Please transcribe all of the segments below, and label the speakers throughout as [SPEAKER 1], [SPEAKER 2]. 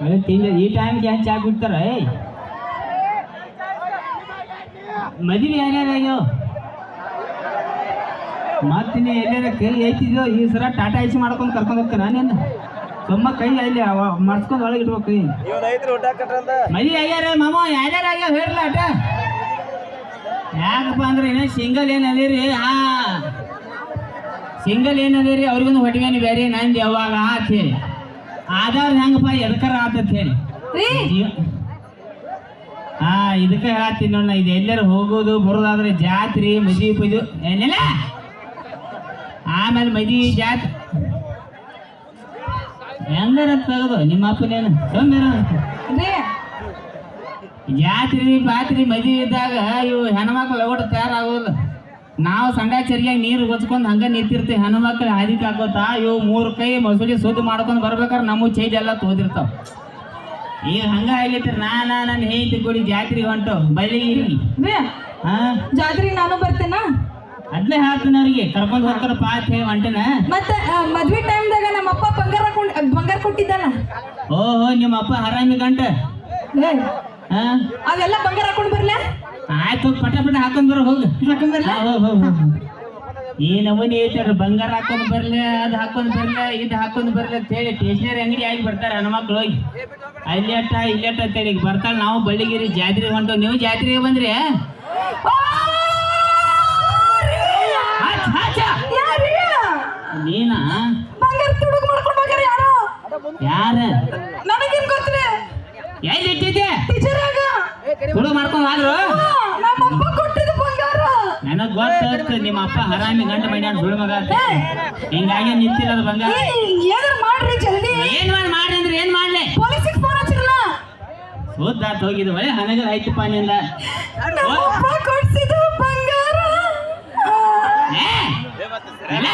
[SPEAKER 1] ಅದೇ ತಿಂದ ಈ ಟೈಮ್ಗೆ ಏನು ಚಾ ಕುಡ್ತಾರ ಏಯ್. ಮದುವೆ ಯಾರ್ಯಾರಾಗ್ಯೋ ಮತ್ತೆ ನೀ ಎಲ್ಲಾರ ಕೈ ಐತಿದ್ಯೋ ಈ ಸರ ಟಾಟಾ ಐಸಿ ಮಾಡ್ಕೊಂಡು ಕರ್ಕೊಂಡು ಹೋಗ್ತೀನಿ ನಾನೇನು ಸುಮ್ಮ ಕೈ ಅಲ್ಲಿ ಮರ್ಸ್ಕೊಂಡು ಒಳಗೆ ಇಡ್ಬೇಕು ಕೈ ಮದುವೆ ಆಗ್ಯಾರ ಮಾಮ ಯಾರ್ಯಾರ ಆಗ್ಯಾವ ಹೇಳಿಲ್ಲ ಅಟ ಯಾಕಪ್ಪ ಅಂದ್ರೆ ಏನೋ ಸಿಂಗಲ್ ಏನು ಅದೇರಿ ಹಾ. ಸಿಂಗಲ್ ಏನು ಅದೇರಿ ಅವ್ರಿಗೊಂದು ಹೊಟ್ಟಿಗೆ ಬೇರೆ ನಂದು ಯಾವಾಗ ಹಾಕಿ ಆಧಾರ್ ಹೆಂಗಪ್ಪ ಎದಕರ ಆತತ್ ಹೇಳಿ ಹಾ ಇದಕ್ಕೆ ಹೇಳತ್ತೀನಿ ನೋಡ ಇದು ಎಲ್ಲರೂ ಹೋಗೋದು ಬರೋದಾದ್ರೆ ಜಾತ್ರೆ ಮದಿ ಪದು ಏನಿಲ್ಲ. ಆಮೇಲೆ ಮದಿ ಜಾತ್ರೆ ಹೆಂಗಾರ ತಗದು ನಿಮ್ಮ ಅಪ್ಪನೇನು ಸೊಂದರ
[SPEAKER 2] ಜಾತ್ರಿ
[SPEAKER 1] ಜಾತ್ರೆ ಪಾತ್ರಿ ಮದಿ ಇದ್ದಾಗ ಇವು ಹೆಣ್ಮಕ್ಳು ಒಟ್ಟು ತಯಾರಾಗೋದು ನಾವು ಚರಿಯಾಗಿ ನೀರು ಹೊಚ್ಕೊಂಡು ಹಂಗ ನಿಂತಿರ್ತೀವಿ ಹೆಣ್ಮಕ್ಳು ಹಾದಿ ಹಾಕೋತಾ ಇವು ಮೂರು ಕೈ ಮಸೂಲಿ ಸುದ್ದಿ ಮಾಡ್ಕೊಂಡು ಬರ್ಬೇಕಾದ್ರೆ ನಮ್ಮ ಚೈಜ್ ಎಲ್ಲ ತೋದಿರ್ತಾವ. ಈಗ ಹಂಗ ಆಗ್ಲಿತ್ರ ನಾ ನಾ ನನ್ನ ಹೇಳ್ತಿ ಕೊಡಿ ಜಾತ್ರಿ ಹೊಂಟು ಬಳ್ಳಿಗಿರಿ
[SPEAKER 2] ರೀ
[SPEAKER 1] ಹಾ?
[SPEAKER 2] ಜಾತ್ರೆಗೆ ನಾನು ಬರ್ತೇನಾ?
[SPEAKER 1] ಅದ್ಲೇ ಹಾಕ್ತೀನಿ ಅವ್ರಿಗೆ ಕರ್ಕೊಂಡು ಹೋಗ್ತಾರ ಪಾತ್ ಹೇಳಿ ಹೊಂಟನ.
[SPEAKER 2] ಮತ್ತೆ ಮದ್ವೆ ಟೈಮ್ದಾಗ ನಮ್ಮ ಅಪ್ಪ ಬಂಗಾರ ಬಂಗಾರ ಕೊಟ್ಟಿದ್ದಾನ?
[SPEAKER 1] ಓಹೋ ನಿಮ್ಮ ಅಪ್ಪ ಹರಾಮಿ ಗಂಟೆ
[SPEAKER 2] ಅವೆಲ್ಲ ಬಂಗಾರ ಹಾಕೊಂಡು
[SPEAKER 1] ಆಯ್ತು ಪಟ ಪಟ ಹಾಕೊಂಡ್ ಬರೋ ಹೋಗು. ಈ ನಮೂನಿ ಐತಾರ ಬಂಗಾರ ಹಾಕೊಂಡ್ ಬರ್ಲೆ ಅದ್ ಹಾಕೊಂಡ್ ಬರ್ಲೆ ಇದ್ ಹಾಕೊಂಡ್ ಬರ್ಲೆ ಅಂತ ಹೇಳಿ ಸ್ಟೇಷನರಿ ಅಂಗಡಿ ಆಗಿ ಬರ್ತಾರೆ ಹೆಣ್ಮಕ್ಳು ಹೋಗಿ. ಅಲ್ಲಿ ಅಟ್ಟ ಇಲ್ಲಿ ಅಟ್ಟ ಅಂತ ಹೇಳಿ ಬರ್ತಾಳ ನಾವು ಬಳ್ಳಿಗಿರಿ ಜಾತ್ರೆ ಹೊಂಟು ನೀವು ಜಾತ್ರೆಗೆ ಬಂದ್ರಿ. ನೀನಾ?
[SPEAKER 2] ಯಾರೋ? ನನಗೇನ್ ಗೊತ್ತಿಲ್ಲ
[SPEAKER 1] ಎಲ್ಲಿ ಇಟ್ಟಿದ್ದೆ?
[SPEAKER 2] ಟೀಚರಾಗ
[SPEAKER 1] ಹುಡುಗ ಮಾಡ್ಕೊಂಡ್ ಹೋದ್ರು
[SPEAKER 2] ನಮ್ಮ ಅಪ್ಪ ಕೊಟ್ಟಿದ್ದು ಬಂಗಾರ
[SPEAKER 1] ನನಗ್ ಗೊತ್ತಾಯ್ತು ನಿಮ್ಮ ಅಪ್ಪ ಹರಾಮಿ ಗಂಟ ಮೈನಾಡ್ ಸುಳ್ಳು ಮಗ. ಅಂತ ಹಿಂಗಾಗಿ ನಿಂತಿಲ್ಲ ಅದು ಬಂಗಾರ
[SPEAKER 2] ಏನಾರ ಮಾಡ್ರಿ ಜಲ್ದಿ.
[SPEAKER 1] ಏನ್ ಮಾಡಿ ಮಾಡ್ರಿ ಅಂದ್ರೆ ಏನ್ ಮಾಡ್ಲಿ?
[SPEAKER 2] ಪೊಲೀಸಿಗೆ ಫೋನ್ ಹಚ್ಚಿರಲ್ಲ.
[SPEAKER 1] ಸೋದ್ದಾತ್ ಹೋಗಿದ್ ಬಳಿ ಹನಗರ ಆಯ್ತಪ್ಪ ನಿಂದ.
[SPEAKER 2] ನಮ್ಮ ಅಪ್ಪ ಕೊಡ್ಸಿದ್ದು ಬಂಗಾರ.
[SPEAKER 1] ಏ, ಇಲ್ಲ.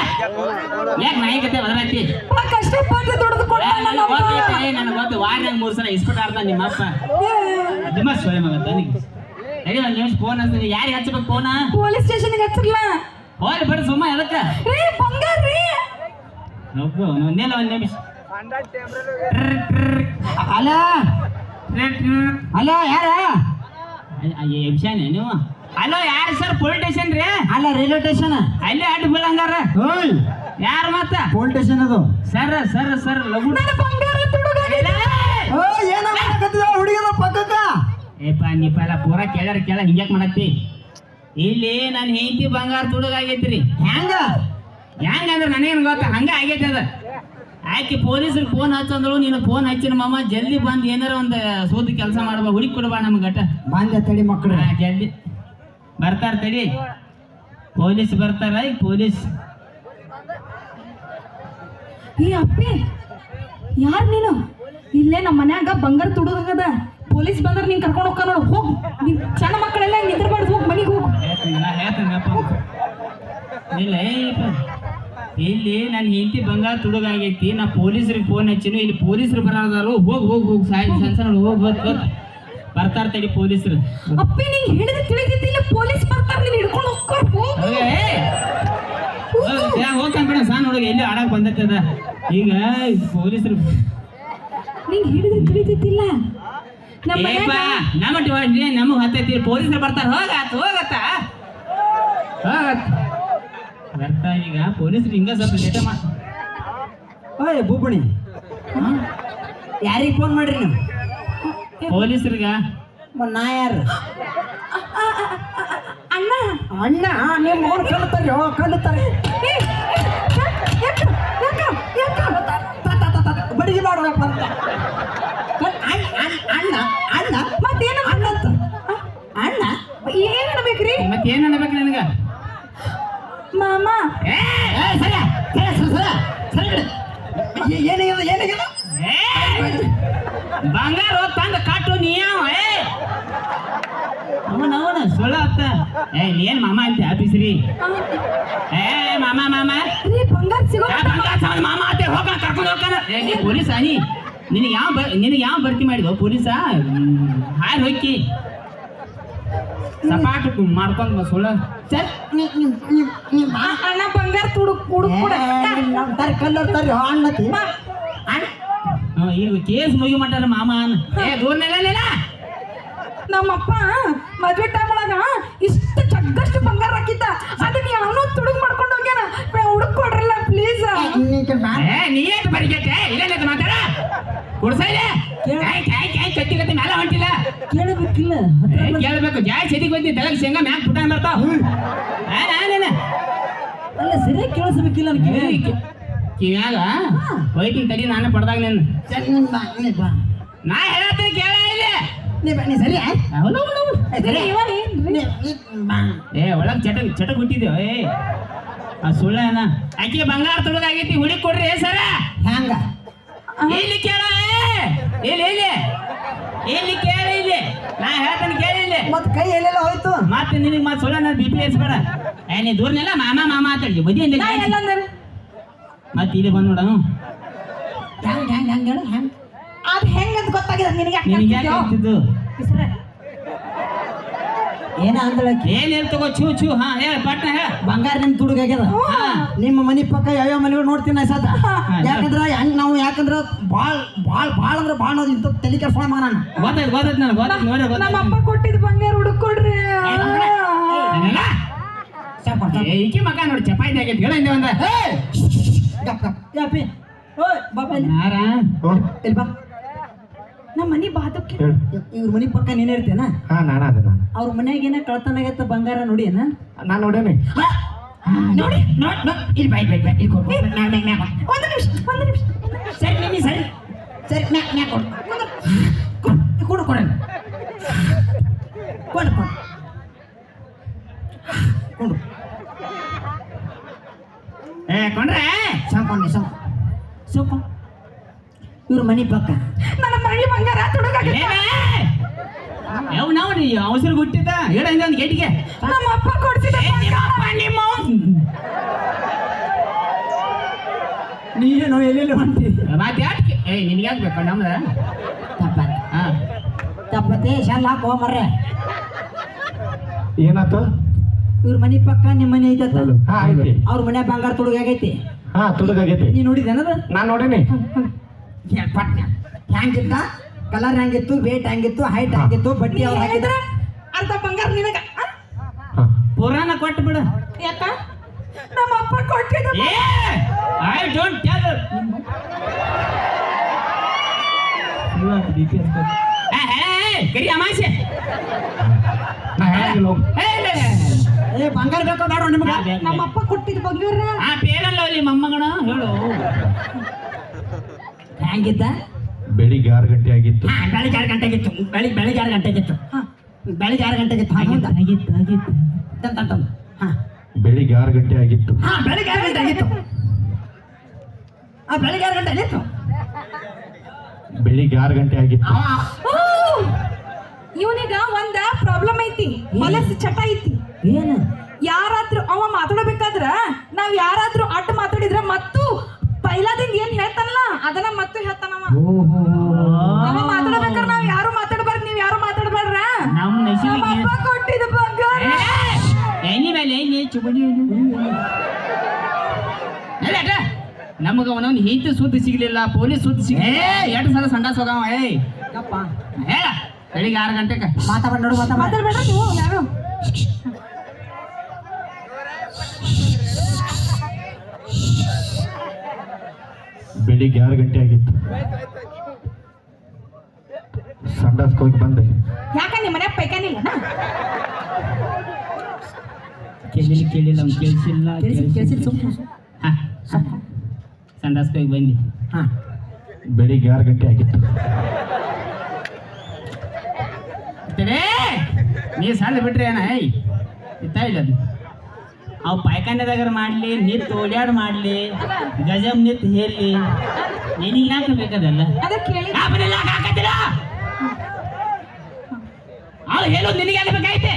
[SPEAKER 1] ಯಾಕ್ ನಾಯಿ ಕತೆ ಬದಲಾಯ್ತಿ?
[SPEAKER 2] ಆ ಕಷ್ಟಪಟ್ಟು ದುಡ್ದು ಕೊಟ್ಟ ನನ್ನ ಅಪ್ಪ.
[SPEAKER 1] ನನಗೆ ಗೊತ್ತು. ವಾರ್ನಾಗ ಮೂರ್ ಸಲ ಆಡ್ದ ನಿಮ್ಮ ಅಪ್ಪ. ನಿಮ್ಮ ಸೊಳ್ಳೆ ಮಗ ತನಿಗೆ. ಸರಿ ಒಂದ್ ನಿಮಿಷ ಫೋನ್ ಹಚ್ತೀನಿ ಯಾರಿಗೆ ಹಚ್ಬೇಕು ಫೋನ
[SPEAKER 2] ಪೊಲೀಸ್ ಸ್ಟೇಷನ್ಗೆ ಹಚ್ಚಿರಲ್ಲ
[SPEAKER 1] ಹೋಗ್ಲಿ ಬರ್ರಿ ಸುಮ್ಮ ಎದಕ್ಕೆ?
[SPEAKER 2] ರೀ ಬಂಗಾರ ರೀ.
[SPEAKER 1] ಒಂದ್ ನಿಮಿಷ. ಅಲ ಅಲ ಯಾರ? ಎಬ್ಸಾನೆ ನೀವು ಅಲೋ ಯಾರು ಸರ್ ಪೊಲೀಸ್ ಸ್ಟೇಷನ್ ರೀ?
[SPEAKER 3] ಅಲ್ಲ ರೈಲ್ವೆ ಸ್ಟೇಷನ್.
[SPEAKER 1] ಅಲ್ಲೇ ಅಡ್ಡ ಬೀಳಂಗಾರ. ಯಾರು ಮತ್ತ?
[SPEAKER 3] ಪೊಲೀಸ್ ಸ್ಟೇಷನ್ ಅದು.
[SPEAKER 1] ಸರ್ ಸರ್ ಸರ್ ಲಘು.
[SPEAKER 3] ಹುಡುಗಿದ ಪಕ್ಕಕ್ಕ?
[SPEAKER 1] ಏಪ ನೀ ಎಲ್ಲ ಪೂರ ಕೇಳ್ಯಾರ ಕೇಳ ಹಿಂಗ್ಯಾಕ್ ಮಾಡತ್ತಿ. ಇಲ್ಲಿ ನನ್ನ ಹೆಂಡತಿ ಬಂಗಾರ ತುಡುಗಾಗೈತ್ರಿ.
[SPEAKER 3] ಹೆಂಗ?
[SPEAKER 1] ಹೆಂಗಂದ್ರೆ ನನಗೇನು ಗೊತ್ತ? ಹಂಗ ಆಗೈತೆ ಅದ. ಆಕೆ ಪೊಲೀಸ್ರಿಗೆ ಫೋನ್ ಹಚ್ಚಂದ್ರು ನೀನು ಫೋನ್ ಹಚ್ಚಿನ ಮಮ್ಮ ಜಲ್ದಿ ಬಂದು ಏನಾರ ಒಂದು ಸೋದು ಕೆಲಸ ಮಾಡ್ಬಾ ಹುಡುಕಿ ಕೊಡ್ಬಾ ನಮ್ಗೆ ಗಟ್ಟ
[SPEAKER 3] ಬಂದ ತಡಿ ಮಕ್ಕಳು
[SPEAKER 1] ಜಲ್ದಿ. ಬರ್ತಾರ ತಡಿ. ಪೊಲೀಸ್ ಬರ್ತಾರ ಈಗ ಪೊಲೀಸ್.
[SPEAKER 2] ಈ ಅಪ್ಪಿ ಯಾರು ನೀನು? ಇಲ್ಲೇ ನಮ್ಮ ಮನ್ಯಾಗ ಬಂಗಾರ ತುಡುಗದ ಪೊಲೀಸ್ ಬಂದ್ರೆ ನೀನು ಕರ್ಕೊಂಡು ಹೋಗ್ಕ ನೋಡು ಹೋಗ್. ನೀನ್ ಸಣ್ಣ ಮಕ್ಕಳೆಲ್ಲ ನಿಂದ್ರಬಾರ್ದು ಹೋಗ್ ಮನಿಗೆ ಹೋಗ್
[SPEAKER 1] ಹೇಳ್ತೀನಿ, ನಾ ಹೇಳ್ತೀನಪ್ಪ. ಇಲ್ಲ. ಇಲ್ಲಿ ನನ್ನ ಹೆಂಡತಿ ಬಂಗಾರ ತುಡುಗಾಗೈತಿ ನಾ ಪೊಲೀಸ್ರಿಗೆ ಫೋನ್ ಹಚ್ಚಿನ ಇಲ್ಲಿ ಪೊಲೀಸ್ರು ಬರೋದಾರು ಹೋಗ್ ಹೋಗಿ ಹೋಗಿ ಸಾಯ್ ಸಣ್ಣ ಸಣ್ಣ ಹೋಗಿ ಹೋಗ್ ಬರ್ತಾರ ತಡಿ ಪೊಲೀಸರು.
[SPEAKER 2] ಅಪ್ಪಿ ಪೊಲೀಸ್ ಬರ್ತಾರ ನೀನ್ ಹಿಡ್ಕೊಂಡು ಹೋಗ್ಕೊ ಹೋಗ್.
[SPEAKER 1] ಹೋಗ್ತಾನ ಸಣ್ಣ ಹುಡುಗ ಎಲ್ಲಿ ಆಡಕ್ ಬಂದತ್ತದ ಈಗ ಪೊಲೀಸರು
[SPEAKER 2] ನಿಂಗೆ ಹಿಡಿದು ತಿಳಿದಿದ್ದಿಲ್ಲ. ನಮ್ಮ
[SPEAKER 1] ನಮ್ಮ ನಮಗ್ ಹತ್ತೈತಿ ಪೊಲೀಸರು ಬರ್ತಾರ ಹೋಗತ್ತ ಹೋಗತ್ತ ಬರ್ತಾ ಈಗ ಪೊಲೀಸರು ಹಿಂಗ ಸ್ವಲ್ಪ ಲೇಟ ಮಾ
[SPEAKER 3] ಓಯ್ ಬೂಬಣಿ. ಯಾರಿಗೆ ಫೋನ್ ಮಾಡ್ರಿ ನೀವು?
[SPEAKER 1] ಪೊಲೀಸರಿಗ.
[SPEAKER 3] ನಾ ಯಾರು?
[SPEAKER 2] ಅಣ್ಣ.
[SPEAKER 3] ಅಣ್ಣ ನಿಮ್ಮ ಮಗನ ಕಲ್ತಾರೆ ಓ ಕಲ್ತಾರೆ ಬಡಿಗೆ ಮಾಡುವಪ್ಪ ಅಂತ. ಅಣ್ಣ ಅಣ್ಣ- ಅಣ್ಣ ಅಣ್ಣ.
[SPEAKER 2] ಮತ್ತೇನ?
[SPEAKER 3] ಅಣ್ಣ ಅಂತ ಅಣ್ಣ
[SPEAKER 2] ಏನ್ ಅನ್ಬೇಕ್ರಿ?
[SPEAKER 1] ಮತ್ತೆ ಏನ್ ಅನ್ಬೇಕು?
[SPEAKER 2] ಮಾಮ.
[SPEAKER 1] ಏ,
[SPEAKER 3] ಏ, ಸರಿ ಸರಿ ಸರಿ ಸರಿ ಸರಿ ಏ- ಏನಾಗ್ಯದ ಏನಾಗ್ಯದ
[SPEAKER 1] ಬಂಗಾರ ತಂದ ಕಟ್ಟು ನೀ ಅವನ ಅವನ ಸುಳ್ಳ ಅತ್ತ ಏ ನೀನ್ ಮಾಮ ಅಂತ ಆಫೀಸ್ರಿ ಏ ಮಾಮ ಮಾಮ.
[SPEAKER 2] ಬಂಗಾರ ಸಿಗೋ
[SPEAKER 1] ಬಂಗಾರ ಸಾವ್ನ ಮಾಮ ಅತ್ತೆ ಹೋಗ ಕರ್ಕೊಂಡು ಹೋಗ್ತಾನ ಏ ನೀ ಪೊಲೀಸ ನೀ? ನಿನಗೆ ಯಾವ ನಿನಗೆ ಯಾವ ಭರ್ತಿ ಮಾಡಿದ್ವು ಪೊಲೀಸ? ಹಾಯ್ ಹೋಗಿ ಸಪಾಟ್ ಮಾಡ್ಕೊಂಡ್ ಬಸೋಳ
[SPEAKER 3] ಸರ್
[SPEAKER 2] ಅಣ್ಣ ಬಂಗಾರ ತುಡುಕ್ ಕೂಡ.
[SPEAKER 3] ಕಲ್ಲರ್ ಅಣ್ಣತಿ
[SPEAKER 1] ಈಗ ಕೇಸ್ ಮುಗಿ ಮಾಡ್ಯಾರ ಮಾಮ ಅನ್ನ. ಏ ದೂರ
[SPEAKER 2] ನಮ್ಮಪ್ಪ ಮದ್ವೆ ಟೈಮ್ ಒಳಗ ಇಷ್ಟು ಚಗ್ಗಷ್ಟು ಬಂಗಾರ ಹಾಕಿದ್ದ. ಅದನ್ನ ಯಾವನೋ ತುಡುಗ್ ಮಾಡ್ಕೊಂಡು ಹೋಗ್ಯಾನ. ಹುಡುಕ್ ಕೊಡ್ರಲ್ಲ ಪ್ಲೀಸ್
[SPEAKER 1] ಏ ನೀ ಏಟ್ ಇಲ್ಲ ಇಲ್ಲೇ ಮಾತಾಡ. ಕುಡ್ಸೈಲೆ ಕಾಯ್ ಕಾಯ್ ಕಾಯ್ ಕತ್ತಿ ಕತ್ತಿ ಮೇಲೆ ಹೊಂಟಿಲ್ಲ.
[SPEAKER 3] ಕೇಳಬೇಕಿಲ್ಲ.
[SPEAKER 1] ಏ, ಕೇಳ್ಬೇಕು. ಜಾಯ್ ಸದಿಗೆ ಬಂದಿ ತಲೆಗೆ ಶೇಂಗಾ ಮ್ಯಾಕ್ ಪುಟಾನ್ ಬರ್ತಾವ ನಾನೇನ
[SPEAKER 3] ಅಲ್ಲ ಸರಿಯಾಗಿ ಕೇಳಿಸ್ಬೇಕಿಲ್ಲ
[SPEAKER 1] ಕಿವ್ಯಾಗ? ವೈಟಿಂಗ್ ತಡಿ ನಾನು ಪಡ್ದಾಗ ನಿನ್ನ. ನಾ ಹೇಳತ್ತೀನಿ ಕೇಳ ಇಲ್ಲಿ. ಹೌದು, ಹೌದು.
[SPEAKER 2] ಬಾ.
[SPEAKER 1] ಏ ಒಳಗ್ ಚಟ ಚಟಕ್ ಬಿಟ್ಟಿದ್ಯೋ ಏ ಆ ಸುಳ್ಳನ? ಆಕೆ ಬಂಗಾರ ತುಡುಗಾಗೈತಿ ಹುಡುಕ್ ಕೊಡ್ರಿ ಸರ?
[SPEAKER 3] ಹ್ಯಾಂಗ?
[SPEAKER 1] ಇಲ್ಲಿ ಕೇಳ. ಇಲ್ಲಿ ಇಲ್ಲಿ. ಇಲ್ಲಿ ಕೇಳಿ ಇಲ್ಲಿ. ನಾ ಹೇಳ್ತೇನೆ ಕೇಳಿ ಇಲ್ಲಿ.
[SPEAKER 3] ಮತ್ತೆ ಕೈ ಎಲ್ಲೆಲ್ಲ ಹೋಯ್ತು?
[SPEAKER 1] ಮತ್ತೆ ನಿನಗೆ ಮತ್ತೆ ಸುಳ್ಳ ನಾನು ಬಿ ಪಿ ಎಸ್ ಬೇಡ ಏ ನೀ ದೂರನೆಲ್ಲ ಮಾಮ ಮಾಮ ಅಂತೇಳಿ ಬದಿ ಮತ್ತೆ ಇಲ್ಲಿ ಬಂದ್ ನೋಡನು.
[SPEAKER 3] ಹ್ಯಾಂಗ ಹ್ಯಾಂಗ ಹ್ಯಾಂಗ ಹೇಳು ಹ್ಯಾಂಗ?
[SPEAKER 2] ಅದ್ ಹೆಂಗಂತ ಗೊತ್ತಾಗಿದೆ ನಿನಗೆ
[SPEAKER 1] ನಿನಗೆ ಯಾಕೆ?
[SPEAKER 3] ಏನ ಅಂದಳಕಿ
[SPEAKER 1] ಏನ್ ಹೇಳ್ ತಗೋ ಚೂ ಚೂ ಹಾ ಹೇಳ ಪಟ್ನ ಹೇಳ
[SPEAKER 3] ಬಂಗಾರ ನಿಮ್ ತುಡುಗಾಗ್ಯದ
[SPEAKER 1] ಹಾ
[SPEAKER 3] ನಿಮ್ಮ ಮನಿ ಪಕ್ಕ ಯಾವ್ಯಾವ ಮನೆಗಳು ನೋಡ್ತೀನಿ ನಾ ಸತ. ಯಾಕಂದ್ರ ಹೆಂಗ್ ನಾವು ಯಾಕಂದ್ರ ಬಾಳ್ ಬಾಳ್ ಬಾಳ್ ಅಂದ್ರ ಬಾಳ್ ನಾವು ಇಂಥ ತಲೆ ಕೆಡ್ಸ್ಕೊಳ ಮಗ ನಾನು.
[SPEAKER 1] ಗೊತ್ತಾಯ್ತು ಗೊತ್ತಾಯ್ತು ನನಗೆ ಗೊತ್ತಾಯ್ತು ನೋಡಿ
[SPEAKER 2] ನಮ್ಮ ಅಪ್ಪ ಕೊಟ್ಟಿದ್ ಬಂಗಾರ
[SPEAKER 1] ಹುಡುಕೊಡ್ರಿ ಏ, ಈಕಿ ಮಗ ನೋಡಿ ಚಪಾತಿ ಆಗೈತಿ ಹೇಳ ಹಿಂದೆ ಒಂದ.
[SPEAKER 3] ಗಪ್ ಗಪ್. ಯಾಪಿ ಓಯ್ ಬಾಪ ನಾರಾ
[SPEAKER 1] ನಾರ?
[SPEAKER 3] ಇಲ್ಲಿ ಬಾ.
[SPEAKER 2] ನಮ್ಮ ಮನಿ ಬಾದಕ್ಕೆ
[SPEAKER 3] ಇವ್ರ ಮನಿ ಪಕ್ಕ ನೀನ್ ಇರ್ತೇನ
[SPEAKER 4] ಹಾ ನಾನ ಅದ ನಾನು.
[SPEAKER 3] ಅವ್ರ ಮನ್ಯಾಗ ಏನ ಕಳ್ತನ ಆಗೈತ ಬಂಗಾರ ನೋಡಿ ಏನ
[SPEAKER 4] ನಾನು ನೋಡೇನಿ
[SPEAKER 1] ನೋಡಿ ಇಲ್ಲಿ ಬೈ ಬೈ ಬೈ ಇಲ್ಲಿ
[SPEAKER 2] ಒಂದು ನಿಮಿಷ ಒಂದು ನಿಮಿಷ
[SPEAKER 1] ಸರಿ ನಿನ್ನಿ ಸರಿ.
[SPEAKER 3] ಸರಿ ಮ್ಯಾ ಮ್ಯಾ ಕೊಡು. ಕೊಡು ಕೊಡು ಕೊಡು. ಕೊಡು ಕೊಡು. ಕೊಡು.
[SPEAKER 1] ಏ ಕೊಂಡ್ರೆ?
[SPEAKER 3] ಸಾಕೊಂಡೆ ಸಾಕು. ಸಾಕು. ಇವ್ರ ಮನೆ ಪಕ್ಕ.
[SPEAKER 2] ನನ್ನ ಮನೆ ಬಂಗಾರ
[SPEAKER 1] ಯಾವ ನಾವು ನೀ ಅವಸರ ಹುಟ್ಟಿದ್ದ? ಹೇಳ ಹಿಂದೆ ಒಂದು ಗೇಟಿಗೆ.
[SPEAKER 2] ನಮ್ಮ ಅಪ್ಪ ಕೊಡ್ತಿದ್ದ
[SPEAKER 1] ನಿಮ್ಮ
[SPEAKER 3] ನೀನು ಎಲ್ಲೆಲ್ಲಿ ಹೊಂಟಿ
[SPEAKER 1] ಮತ್ತೆ ಯಾಕೆ? ಏ ನಿನ್ಗೆ ಯಾಕೆ ಬೇಕು ನಮ್ದ?
[SPEAKER 3] ತಪ್ಪ
[SPEAKER 1] ಹಾಂ.
[SPEAKER 3] ತಪ್ಪತ್ತೆ ಶಾಲ ಹಾಕೋ ಮರ್ರೆ.
[SPEAKER 4] ಏನಾತು?
[SPEAKER 3] ಇವ್ರ ಮನೆ ಪಕ್ಕ ನಿಮ್ಮ ಮನೆ ಐತತ್ತ. ಅವ್ರ ಮನೆ ಬಂಗಾರ ತುಡುಗಾಗೈತಿ
[SPEAKER 4] ಹಾ ತುಡುಗಾಗೈತಿ
[SPEAKER 3] ನೀ ನೋಡಿದೇನದ
[SPEAKER 4] ನಾನ್ ನೋಡೇನಿ.
[SPEAKER 3] ಹ್ಯಾಂಗಿತ್ತ ಕಲರ್ ಹೆಂಗಿತ್ತು ವೇಟ್ ಹ್ಯಾಂಗಿತ್ತು ಹೈಟ್ ಹೆಂಗಿತ್ತು ಬಟ್ಟಿ ಅವ್ರು ಹಾಕಿದ್ರ.
[SPEAKER 2] ಅರ್ಥ ಬಂಗಾರ ನಿನಗ.
[SPEAKER 1] ಪುರಾಣ ಕೊಟ್ಟು ಬಿಡು.
[SPEAKER 2] ಯಾಕ? ನಮ್ಮ ಅಪ್ಪ ಕೊಟ್ಟಿದ್ದ
[SPEAKER 1] ಏ ಐ ಡೋಂಟ್ ಟೆಲ್ ಕರಿ ಅಮಾಸೆ. ಏ,
[SPEAKER 3] ಬಂಗಾರ ಬೇಕೋ ಬೇಡ ನಿಮ್ಗೆ.
[SPEAKER 2] ನಮ್ಮ ಅಪ್ಪ ಕೊಟ್ಟಿದ್ದ ಬಂಗಾರ.
[SPEAKER 1] ಆ ಪೇರಲ್ಲ ಅಲ್ಲಿ ಮೊಮ್ಮಗಣ ಹೇಳು.
[SPEAKER 3] ಹೆಂಗಿತ್ತ
[SPEAKER 4] ಬೆಳಿಗ್ಗೆ ಆರು ಗಂಟೆ ಆಗಿತ್ತು.
[SPEAKER 3] ಹಾ ಬೆಳಿಗ್ಗೆ ಆರು ಗಂಟೆಗಿತ್ತು ಬೆಳಿಗ್ಗೆ ಬೆಳಿಗ್ಗೆ ಆರು ಗಂಟೆಗಿತ್ತು ಹಾ. ಬೆಳಿಗ್ಗೆ ಆರು ಮುಂದೆ
[SPEAKER 1] ಆಗಿತ್ತು. ಆಗಿತ್ತು
[SPEAKER 3] ತಂದ್. ಹಾ.
[SPEAKER 4] ಬೆಳಿಗ್ಗೆ ಆರು ಗಂಟೆ ಆಗಿತ್ತು.
[SPEAKER 3] ಹಾ ಬೆಳಿಗ್ಗೆ ಆರು ಗಂಟೆ ಆಗಿತ್ತು. ಆ ಬೆಳಿಗ್ಗೆ ಆರು ಗಂಟೆ ಆಗಿತ್ತು?
[SPEAKER 4] ಬೆಳಿಗ್ಗೆ ಆರು ಗಂಟೆ ಆಗಿತ್ತು.
[SPEAKER 2] ಇವನಿಗ ಒಂದ ಪ್ರಾಬ್ಲಮ್ ಐತಿ. ಮನಸ್ಸು ಚಟ ಐತಿ.
[SPEAKER 3] ಏನು?
[SPEAKER 2] ಯಾರಾದ್ರೂ ಅವ ಮಾತಾಡಬೇಕಾದ್ರ ನಾವ್ ಯಾರಾದ್ರೂ ಅಟ್ ಮಾತಾಡಿದ್ರ ಮತ್ತು ಪೈಲಾದಿಂದ ಏನ್ ಹೇಳ್ತಾನಲ್ಲ? ಅದನ್ನ ಮತ್ತೆ ಹೇಳ್ತಾನವ. ಅವ ಮಾತಾಡ್ಬೇಕಾದ್ರ ನಾವ್ ಯಾರು ಮಾತಾಡ್ಬಾರ್ದು ನೀವ್ ಯಾರು ಮಾತಾಡ್ಬಾರ್ರ?
[SPEAKER 1] ನಮ್ಮ
[SPEAKER 2] ನಮ್ಮ
[SPEAKER 1] ನಶೀಬಿಗೆ
[SPEAKER 2] ಅಪ್ಪ ಕೊಟ್ಟಿದ್ದ ಬಂಗಾರ.
[SPEAKER 1] ಎಣ್ಣಿ ಮೇಲೆ ಎಣ್ಣಿ ಚುಬಡಿ ಅಲ್ಲ ನಮಗ ಅವನವ್ನ ಹಿಂತ ಸುದ್ದಿ ಸಿಗ್ಲಿಲ್ಲ ಪೊಲೀಸ್ ಸುದ್ದಿ ಸಿಗ್ಲಿಲ್ಲ. ಎರಡು ಸಲ ಸಂಡಾಸ್ ಹೋಗವ ಏಯ್
[SPEAKER 3] ಯಪ್ಪ.
[SPEAKER 1] ಹೇಳ ಬೆಳಿಗ್ಗೆ ಆರು ಗಂಟೆಗೆ.
[SPEAKER 3] ಮಾತಾಡ ನೋಡು ಮಾತಾಡ.
[SPEAKER 2] ಮಾತಾಡ್ಬೇಡ್ರ ನೀವು ಯಾರು?
[SPEAKER 4] ಬೆಳಿಗ್ಗೆ ಆರು ಗಂಟೆ ಆಗಿತ್ತು. ಸಂಡಾಸ್ ಹೋಗಿ ಬಂದೆ.
[SPEAKER 2] ಯಾಕ ನಿಮ್ಮ ಪೈಕಾನಿಲ್ಲ
[SPEAKER 1] ಕೇಳಿ ಕೇಳಿಲ್ಲ ಅವ್ನು ಕೇಳಿಸಿಲ್ಲ ಹೋಗಿ ಬಂದಿ.
[SPEAKER 3] ಹಾ.
[SPEAKER 4] ಬೆಳಿಗ್ಗೆ ಆರು ಗಂಟೆ ಆಗಿತ್ತು.
[SPEAKER 1] ನೀ ಸಣ್ಣ ಬಿಟ್ರೆ ಏನ ಐ ಇತ್ತ ಇಲ್ಲ ಅದು? ಅವು ಪಾಯ್ಖಾನೆದಾಗರ ಮಾಡ್ಲಿ ನಿತ್ ಓಡ್ಯಾಡ್ ಮಾಡ್ಲಿ ಗಜಮ್ ನಿತ್ ಹೇಳಿ ನಿನಗೆ ಯಾಕೆ ಬೇಕದಲ್ಲ? ಅವ್ರು ಹೇಳೋದು ನಿನಗೆ ಯಾಕೆ ಬೇಕಾಯ್ತೆ?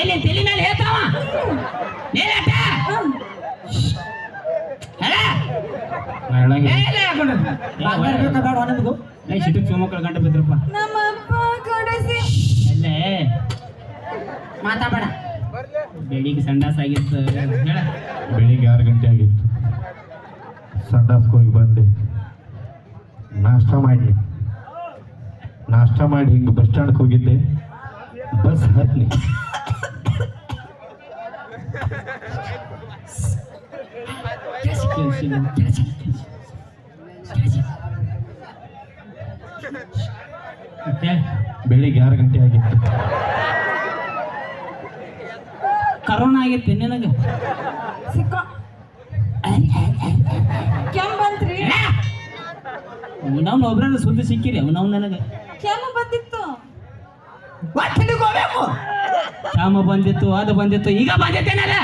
[SPEAKER 1] ಎಲ್ಲಿ ತಲೆ ಮೇಲೆ ಹೇಳ್ತಾವ? ಶಿವಮೊಗ್ಗ ಗಂಟೆ ಬಿದ್ರಪ್ಪ.
[SPEAKER 3] ಮಾತಾಡ
[SPEAKER 1] ಬೆಳಿಗ್ಗೆ ಸಂಡಾಸ್ ಆಗಿತ್ತು. ಹೇಳ.
[SPEAKER 4] ಬೆಳಿಗ್ಗೆ ಆರು ಗಂಟೆ ಆಗಿತ್ತು. ಸಂಡಾಸ್ಗೆ ಹೋಗಿ ಬಂದೆ. ನಾಷ್ಟ ಮಾಡಿ ನಾಷ್ಟ ಮಾಡಿ ಹಿಂಗೆ ಬಸ್ ಸ್ಟ್ಯಾಂಡ್ಗೆ ಹೋಗಿದ್ದೆ. ಬಸ್ ಹತ್ನಿ ಬೆಳಿಗ್ಗೆ ಆರು ಗಂಟೆ ಆಗಿತ್ತು.
[SPEAKER 1] ಕರೋನಾ ಆಗೈತಿ ನಿನಗೆ?
[SPEAKER 2] ಸಿಕ್ಕ. ಕೆಮ್ಮ ಬಂತ್ರಿ?
[SPEAKER 1] ನಾವು ಒಬ್ರ ಸುದ್ದಿ ಸಿಕ್ಕಿರಿ ನಾವು ನನಗೆ.
[SPEAKER 2] ಕ್ಯಾಮ ಬಂದಿತ್ತು.
[SPEAKER 1] ಕ್ಷಾಮ ಬಂದಿತ್ತು ಅದು ಬಂದಿತ್ತು ಈಗ ಬಂದಿತ್ತೇನಲ್ಲ?